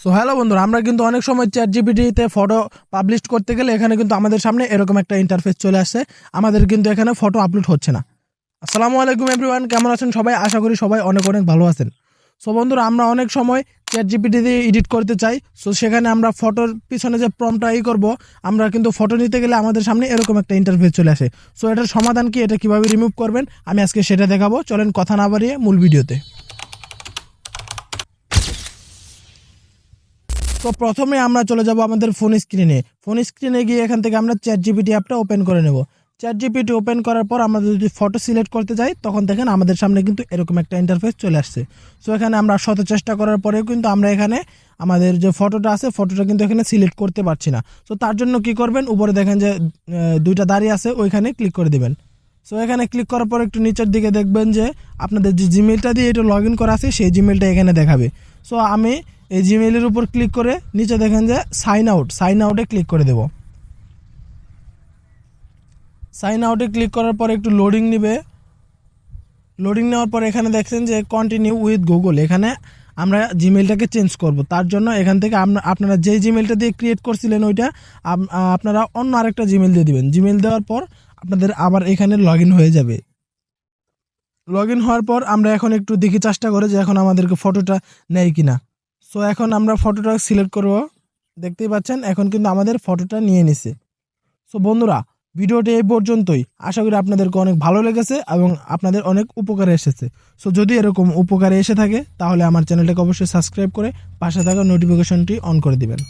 So hello বন্ধুরা, আমরা কিন্তু অনেক সময় চ্যাট জিপিটিতে ফটো পাবলিশ করতে গেলে এখানে কিন্তু আমাদের সামনে এরকম একটা ইন্টারফেস চলে আসছে আমাদের কিন্তু এখানে ফটো আপলোড হচ্ছে না। আসসালামু আলাইকুম এভরিওয়ান কেমন আছেন সবাই? আশা করি সবাই অনেক অনেক ভালো আছেন। সো বন্ধুরা, আমরা অনেক সময় চ্যাট জিপিটি দিয়ে এডিট করতে চাই। সো সেখানে আমরা ফটোর পিছনে যে প্রমটা ই করব, আমরা কিন্তু ফটো নিতে গেলে আমাদের সামনে এরকম একটা ইন্টারফেস চলে আসে। সো এটার সমাধান কি, এটা কীভাবে রিমুভ করবেন, আমি আজকে সেটা দেখাবো। চলেন কথা না বাড়িয়ে মূল ভিডিওতে তো প্রথমে আমরা চলে যাব আমাদের ফোন স্ক্রিনে ফোন স্ক্রিনে গিয়ে এখান থেকে আমরা চ্যাট জিপিটি অ্যাপটা ওপেন করে নেব। চ্যাট জিপিটি ওপেন করার পর আমরা যদি ফটো সিলেক্ট করতে যাই, তখন দেখেন আমাদের সামনে কিন্তু এরকম একটা ইন্টারফেস চলে আসছে। সো এখানে আমরা শত চেষ্টা করার পরেও কিন্তু আমরা এখানে আমাদের যে ফটোটা আছে ফটোটা কিন্তু এখানে সিলেক্ট করতে পারছি না। সো তার জন্য কি করবেন? উপরে দেখেন যে দুইটা দাঁড়িয়ে আছে, ওইখানে ক্লিক করে দেবেন। সো এখানে ক্লিক করার পর একটু নিচের দিকে দেখবেন যে, আপনাদের যে জিমেলটা দিয়ে এটা লগ ইন করা আছে, সেই জিমেলটা এখানে দেখাবে। সো আমি এই জিমেলের উপর ক্লিক করে নিচে দেখেন যে সাইন আউট সাইন আউটে ক্লিক করে দেব। সাইন আউটে ক্লিক করার পর একটু লোডিং নেবে। লোডিং নেওয়ার পর এখানে দেখছেন যে কন্টিনিউ উইথ গুগল এখানে আমরা জিমেলটাকে চেঞ্জ করব। তার জন্য এখান থেকে আপনা- আপনারা যেই জিমেলটা দিয়ে ক্রিয়েট করছিলেন ওইটা আপ- আপনারা অন্য আরেকটা জিমেল দিয়ে দিবেন। জিমেল দেওয়ার পর আপনাদের আবার এখানে লগ হয়ে যাবে। লগ হওয়ার পর আমরা এখন একটু দেখি চেষ্টা করে যে এখন আমাদেরকে ফটোটা নেয় কিনা। সো এখন আমরা ফটোটা সিলেক্ট করব। দেখতেই পাচ্ছেন, এখন কিন্তু আমাদের ফটোটা নিয়ে নিছে। সো বন্ধুরা, ভিডিওটি এই পর্যন্তই। আশা করি আপনাদেরকে অনেক ভালো লেগেছে এবং আপনাদের অনেক উপকারে এসেছে। সো যদি এরকম উপকারে এসে থাকে, তাহলে আমার চ্যানেলটাকে অবশ্যই সাবস্ক্রাইব করে পাশে থাকা নোটিফিকেশনটি অন করে দিবেন।